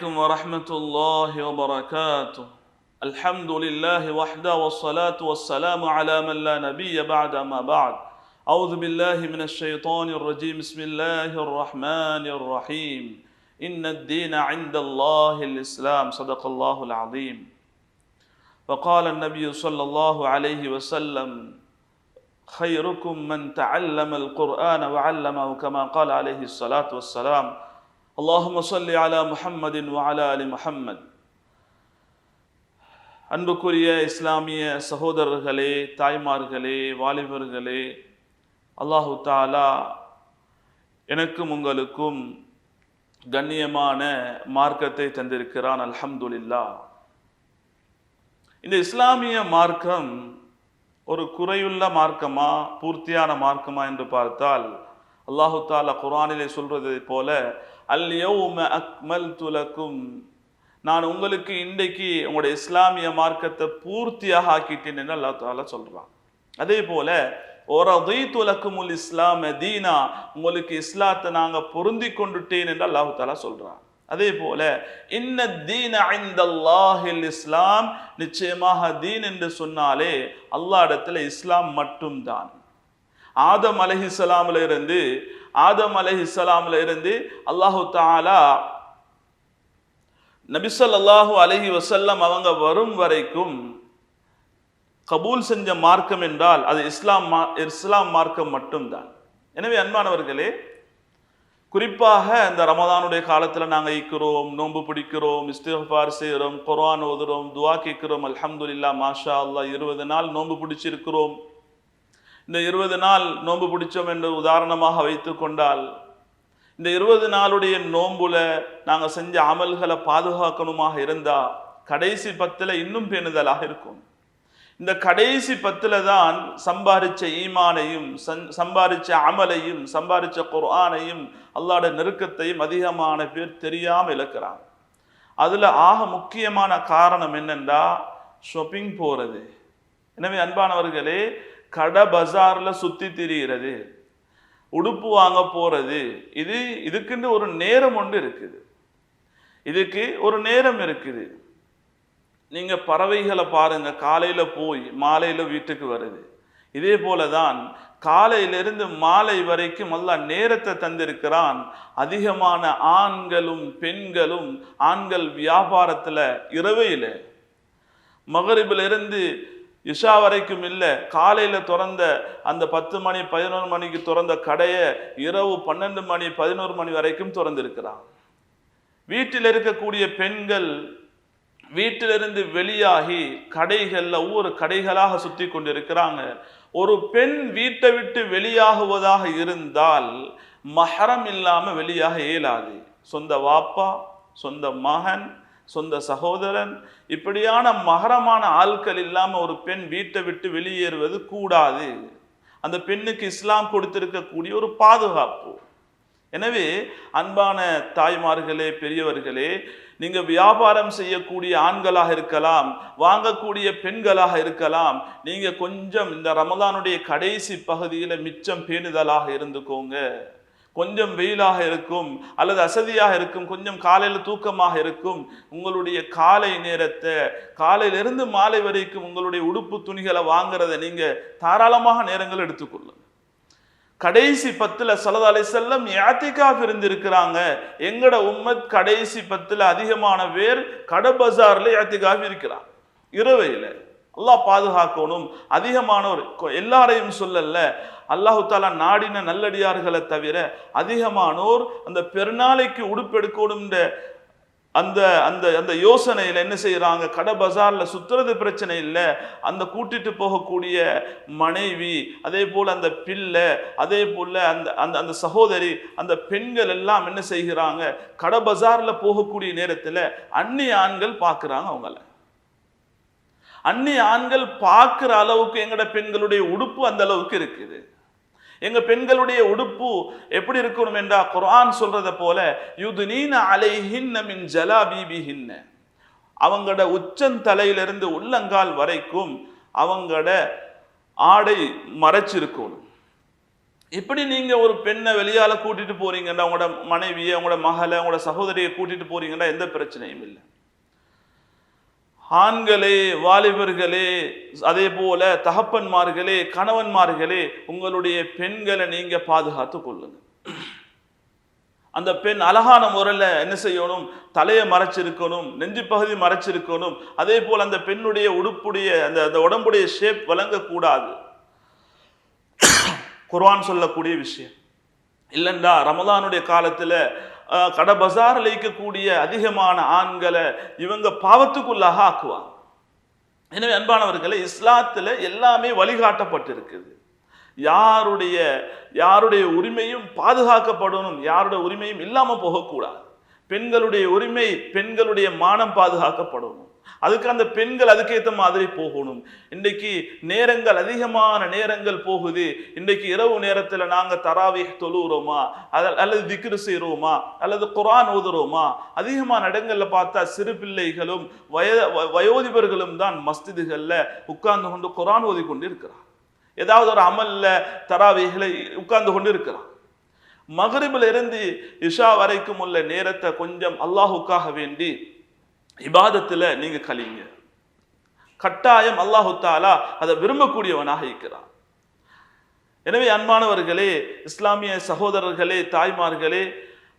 عليكم ورحمة الله وبركاته. الحمد لله وحده والصلاة والسلام على من لا نبي بعد ما بعد. أعوذ بالله من الشيطان الرجيم. بسم الله الرحمن الرحيم. إن الدين عند الله الإسلام. صدق الله العظيم. وقال النبي صلى الله عليه وسلم خيركم من تعلم القرآن وعلمه كما قال عليه الصلاة والسلام. அல்லாஹும் சொல்லி அலா முஹம்மதின் வாலா அலி முஹம்மத் அன்புக்குரிய இஸ்லாமிய சகோதரர்களே தாய்மார்களே வாலிபர்களே அல்லாஹு தாலா எனக்கும் உங்களுக்கும் கண்ணியமான மார்க்கத்தை தந்திருக்கிறான். அல்ஹம்துலில்லா. இந்த இஸ்லாமிய மார்க்கம் ஒரு குறையுள்ள மார்க்கமா பூர்த்தியான மார்க்கமா என்று பார்த்தால் அல்லாஹு தாலா குரானிலே சொல்றதை போல அல் யௌம அக்மல் துலக்கும் நான் உங்களுக்கு இன்றைக்கு உங்களுடைய இஸ்லாமிய மார்க்கத்தை பூர்த்தியாக ஆக்கிட்டேன் என்று அல்லா தாலா சொல்றான். அதே போல ஒரதீத்து லக்குமுல் இஸ்லாம தீனா உங்களுக்கு இஸ்லாத்தை நாங்கள் பொருந்தி கொண்டுட்டேன் என்று அல்லாஹு தாலா சொல்றான். அதே போல இன்ன தீன ஐந்தல்லாஹில் இஸ்லாம் நிச்சயமாக தீன் என்று சொன்னாலே அல்லா இடத்துல இஸ்லாம் மட்டும்தான். ஆதம் இருந்து ஆதம் அலை இஸ்லாமில் இருந்து அல்லாஹு தாலா நபிசல்லாஹு அலஹி வசல்லம் அவங்க வரும் வரைக்கும் கபூல் செஞ்ச மார்க்கம் என்றால் அது இஸ்லாம் மா இஸ்லாம் மார்க்கம் மட்டும்தான். எனவே அன்பானவர்களே குறிப்பாக இந்த ரமதானுடைய காலத்தில் நாங்கள் ஈக்கிறோம் நோன்பு பிடிக்கிறோம் இஸ்திஃபார் செய்கிறோம் குரான் ஓதுறோம் துவா கேட்கிறோம் அல்ஹம்துல்லா மாஷா அல்லாஹ் இருபது நாள் நோன்பு பிடிச்சிருக்கிறோம். இந்த இருபது நாள் நோன்பு பிடிச்சோம் என்று உதாரணமாக வைத்து கொண்டால் இந்த இருபது நாளுடைய நோன்புல நாங்கள் செஞ்ச அமல்களை பாதுகாக்கணுமாக இருந்தா கடைசி பத்தில் இன்னும் பேணுதலாக இருக்கும். இந்த கடைசி பத்தில் தான் சம்பாரிச்ச ஈமானையும் சம்பாரிச்ச அமலையும் சம்பாரிச்ச குர்ஆனையும் அல்லாட நெருக்கத்தையும் அதிகமான பேர் தெரியாமல் இழக்கிறாங்க. அதில் ஆக முக்கியமான காரணம் என்னென்றா ஷாப்பிங் போகிறது எனவே அன்பானவர்களே கடை பஜாரில் சுற்றி திரிகிறது உடுப்பு வாங்க போகிறது இது இதுக்குன்னு ஒரு நேரம் ஒன்று இருக்குது. இதுக்கு ஒரு நேரம் இருக்குது. நீங்கள் பறவைகளை பாருங்கள் காலையில் போய் மாலையில் வீட்டுக்கு வருது. இதே போல தான் காலையிலிருந்து மாலை வரைக்கும் அல்லாஹ் நேரத்தை தந்திருக்கிறான். அதிகமான ஆண்களும் பெண்களும் ஆண்கள் வியாபாரத்தில் இரவையில். மகரிபிலிருந்து இஷா வரைக்கும் இல்லை காலையில் திறந்த அந்த பத்து மணி பதினோரு மணிக்கு திறந்த கடையை இரவு பன்னெண்டு மணி பதினோரு மணி வரைக்கும் திறந்திருக்கிறான். வீட்டில் இருக்கக்கூடிய பெண்கள் வீட்டிலிருந்து வெளியாகி கடைகளில் ஒவ்வொரு கடைகளாக சுற்றி கொண்டிருக்கிறாங்க. ஒரு பெண் வீட்டை விட்டு வெளியாகுவதாக இருந்தால் மகரம் இல்லாமல் வெளியாக இயலாது. சொந்த வாப்பா சொந்த மகன் சொந்த சகோதரன். இப்படியான மகரமான ஆட்கள் இல்லாமல் ஒரு பெண் வீட்டை விட்டு வெளியேறுவது கூடாது. அந்த பெண்ணுக்கு இஸ்லாம் கொடுத்திருக்கக்கூடிய ஒரு பாதுகாப்பு. எனவே அன்பான தாய்மார்களே பெரியவர்களே நீங்கள் வியாபாரம் செய்யக்கூடிய ஆண்களாக இருக்கலாம் வாங்கக்கூடிய பெண்களாக இருக்கலாம் நீங்கள் கொஞ்சம் இந்த ரமதானுடைய கடைசி பகுதியில் மிச்சம் பேணுதலாக இருந்துக்கோங்க. கொஞ்சம் வெயிலாக இருக்கும் அல்லது அசதியாக இருக்கும் கொஞ்சம் காலையில தூக்கமாக இருக்கும். உங்களுடைய காலை நேரத்தை காலையிலிருந்து மாலை வரைக்கும் உங்களுடைய உடுப்பு துணிகளை வாங்குறத நீங்க தாராளமாக நேரங்கள் எடுத்துக்கொள்ளுங்க கடைசி பத்துல சலத அலை செல்லம் யாத்திகாஃப் இருந்திருக்கிறாங்க. எங்கட உம்மத் கடைசி பத்துல அதிகமான பேர் கடை பஜாரில் யாத்திகாஃப் இருக்கிறான் இரவையில. அல்லாஹ் பாதுகாக்கணும். அதிகமானவர் எல்லாரையும் சொல்லல. அல்லாஹு தாலா நாடின நல்லடியார்களை தவிர அதிகமானோர் அந்த பெருநாளைக்கு உடுப்பெடுக்கணும் அந்த அந்த அந்த யோசனையில் என்ன செய்கிறாங்க கடை பஜாரில் சுற்றுறது பிரச்சனை இல்லை. அந்த கூட்டிட்டு போகக்கூடிய மனைவி அதே போல் அந்த பிள்ளை அதே போல் அந்த அந்த அந்த சகோதரி அந்த பெண்கள் எல்லாம் என்ன செய்கிறாங்க? கடை பஜாரில் போகக்கூடிய நேரத்தில் அந்நிய ஆண்கள் பார்க்குறாங்க அவங்கள. அந்நிய ஆண்கள் பார்க்குற அளவுக்கு எங்களோட பெண்களுடைய உடுப்பு அந்த அளவுக்கு இருக்குது. எங்கள் பெண்களுடைய உடுப்பு எப்படி இருக்கணும் என்றால் குரான் சொல்றத போல யுதுனீன அலைஹின்ன மின் ஜலாபீபிஹின்ன. அவங்களோட உச்சந்தலையிலிருந்து உள்ளங்கால் வரைக்கும் அவங்களோட ஆடை மறைச்சிருக்கணும். எப்படி நீங்க ஒரு பெண்ணை வெளியால கூட்டிட்டு போறீங்கன்னா உங்களோட மனைவியை உங்களோட மகளை உங்களோட சகோதரியை கூட்டிட்டு போறீங்கன்னா எந்த பிரச்சனையும் இல்லை. ஆண்களே வாலிபர்களே அதே போல தகப்பன்மார்களே கணவன்மார்களே உங்களுடைய பெண்களை நீங்க பாதுகாத்து கொள்ளுங்க. அந்த பெண் அழகான முறையில் என்ன செய்யணும்? தலையை மறைச்சிருக்கணும் நெஞ்சு பகுதி மறைச்சிருக்கணும். அதே போல் அந்த பெண்ணுடைய உடுப்புடைய அந்த அந்த உடம்புடைய ஷேப் வழங்கக்கூடாது குர்வான் சொல்லக்கூடிய விஷயம். இல்லைண்டா ரமதானுடைய காலத்தில் கடை பசாரில் இருக்கக்கூடிய அதிகமான ஆண்களை இவங்க பாவத்துக்குள்ளாக ஆக்குவாங்க. எனவே அன்பானவர்களை இஸ்லாத்தில் எல்லாமே வழிகாட்டப்பட்டிருக்குது. யாருடைய யாருடைய உரிமையும் பாதுகாக்கப்படணும் யாருடைய உரிமையும் இல்லாமல் போகக்கூடாது. பெண்களுடைய உரிமை பெண்களுடைய மானம் பாதுகாக்கப்படணும் அதுக்கு அந்த பெண்கள் அதுக்கேற்ற மாதிரி போகணும். இன்றைக்கு நேரங்கள் அதிகமான நேரங்கள் போகுது. இன்றைக்கு இரவு நேரத்தில் நாங்கள் தராவி தொழுகிறோமா அல்லது திக்ரு செய்கிறோமா அல்லது குரான் ஓதுறோமா? அதிகமான இடங்களில் பார்த்தா சிறு பிள்ளைகளும் வய வ- வயோதிபர்களும் தான் மஸ்திதுகளில் உட்கார்ந்து கொண்டு குரான் ஓதி கொண்டு இருக்கிறார் ஏதாவது ஒரு அமல்ல தராவிகளை உட்கார்ந்து கொண்டு இருக்கிறான் மகரிபில் இருந்து இஷா வரைக்கும் உள்ள நேரத்தை கொஞ்சம் அல்லாஹுக்காக வேண்டி இபாதத்தில் நீங்க கழிங்க. கட்டாயம் அல்லாஹு தாலா அதை விரும்பக்கூடியவனாக இருக்கிறான். எனவே அன்பானவர்களே இஸ்லாமிய சகோதரர்களே தாய்மார்களே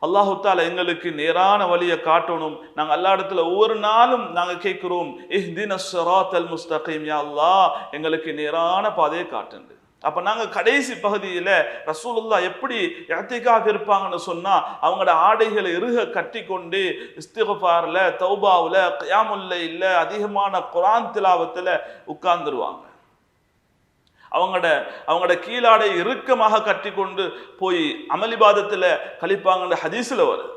அல்லாஹு தாலா எங்களுக்கு நேரான வழியை காட்டணும். நாங்கள் எல்லா இடத்துல ஒவ்வொரு நாளும் நாங்கள் கேட்கிறோம் இஹ்தின ஸிராத்தல் முஸ்தகீம் யா அல்லாஹ் எங்களுக்கு நேரான பாதையை காட்டுண்டு அப்போ நாங்கள் கடைசி பகுதியில் ரசூலுல்லா எப்படி இடத்திக்காக இருப்பாங்கன்னு சொன்னால் அவங்களோட ஆடைகளை இறுக கட்டி கொண்டு இஸ்திஃபார்ல தௌபாவில் கயாமுல்ல இல்லை அதிகமான குரான் திலாவத்தில் உட்கார்ந்துருவாங்க. அவங்களோட அவங்களோட கீழாடை இறுக்கமாக கட்டி கொண்டு போய் அமளிபாதத்தில் கழிப்பாங்கன்ற ஹதீஸில் வருது.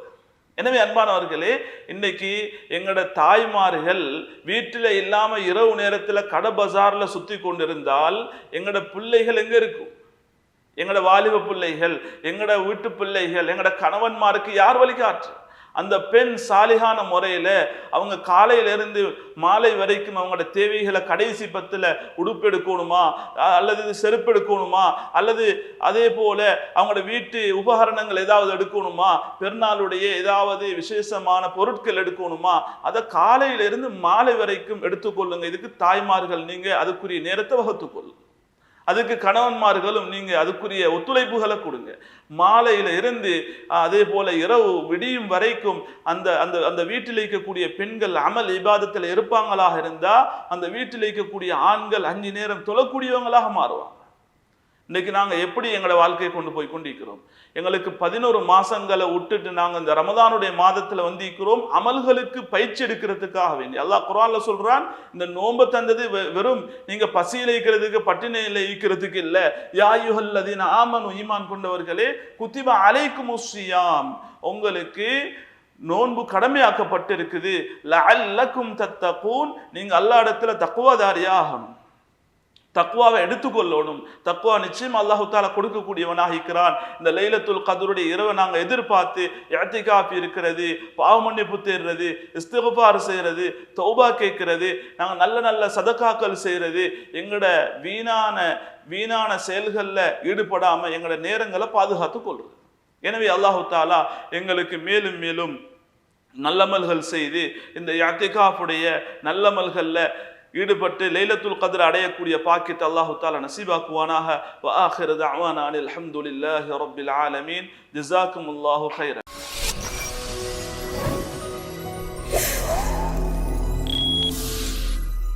எனவே அன்பானவர்களே இன்னைக்கு எங்களோட தாய்மார்கள் வீட்டில் இல்லாமல் இரவு நேரத்தில் கடை பஜாரில் சுற்றி கொண்டிருந்தால் எங்களோட பிள்ளைகள் எங்கே இருக்கும்? எங்களோட வாலிப பிள்ளைகள் எங்களோட வீட்டு பிள்ளைகள் எங்களோட கணவன்மாருக்கு யார் வழிகாற்று அந்த பெண் சாலிகான முறையில் அவங்க காலையிலேருந்து மாலை வரைக்கும் அவங்களோட தேவைகளை கடைசி பத்தில் உடுப்பு எடுக்கணுமா அல்லது செருப்பு எடுக்கணுமா அல்லது அதே போல் அவங்களோட வீட்டு உபகரணங்கள் ஏதாவது எடுக்கணுமா பெருநாளுடைய ஏதாவது விசேஷமான பொருட்கள் எடுக்கணுமா அதை காலையிலேருந்து மாலை வரைக்கும் எடுத்துக்கொள்ளுங்க. இதுக்கு தாய்மார்கள் நீங்கள் அதுக்குரிய நேரத்தை வகுத்துக்கொள்ளுங்க. அதுக்கு கணவன்மார்களும் நீங்கள் அதுக்குரிய ஒத்துழைப்புகளை கொடுங்க. மாலையில் இருந்து அதே போல் இரவு விடியும் வரைக்கும் அந்த அந்த அந்த வீட்டில் இருக்கக்கூடிய பெண்கள் அமல் இபாதத்தில் இருப்பாங்களாக இருந்தால் அந்த வீட்டில் இருக்கக்கூடிய ஆண்கள் அஞ்சு நேரம் தொழக்கூடியவங்களாக மாறுவாங்க. இன்னைக்கு நாங்கள் எப்படி எங்களை வாழ்க்கையை கொண்டு போய் கொண்டிருக்கிறோம்? எங்களுக்கு பதினோரு மாசங்களை விட்டுட்டு நாங்கள் இந்த ரமதானுடைய மாதத்தில் வந்திருக்கிறோம். அமல்களுக்கு பயிற்சி எடுக்கிறதுக்காக வேண்டி. அல்லாஹ் குரானில் சொல்கிறான் இந்த நோன்பை தந்தது வெ- வெறும் நீங்கள் பசியில் இருக்கிறதுக்கு பட்டினியில ஈக்கிறதுக்கு இல்லை. யாயுஹல்லதீன ஆமன் ஈமான் கொண்டவர்களே குத்திபா அலைக்கு முஸ்யாம் உங்களுக்கு நோன்பு கடமையாக்கப்பட்டிருக்குது. லஅல்லக்கும் தத்தகூன். நீங்கள் அல்லா இடத்துல தக்குவாதாரியாகணும். தக்குவாவை எடுத்துக்கொள்ளணும். தக்குவா நிச்சயம் அல்லாஹு தாலா கொடுக்கக்கூடியவனாக இருக்கிறான் இந்த லைலத்துல் கதருடைய இரவை நாங்கள் எதிர்பார்த்து இஅ்திகாஃப் இருக்கிறது பாவமன்னிப்பு தேடுறது இஸ்திகுபார் செய்கிறது தௌபா கேட்கிறது நாங்கள் நல்ல நல்ல சதக்காக்கள் செய்கிறது எங்களோட வீணான வீணான செயல்களில் ஈடுபடாமல் எங்களோட நேரங்களை பாதுகாத்து கொள்வது எனவே அல்லாஹு தாலா எங்களுக்கு மேலும் மேலும் நல்லமல்கள் செய்து இந்த யாத்திகாஃபுடைய நல்லமல்களில் ஈடுபட்டு லைலத்துல் கத்ர் அடையக்கூடிய பாக்கியத்தை அல்லாஹு தாலா நசீபாக்குவானாக வ ஆஹிரு தஅவானா அனில் ஹம்துலில்லாஹி ரப்பில் ஆலமீன் ஜஸாக்குமுல்லாஹு கைரன்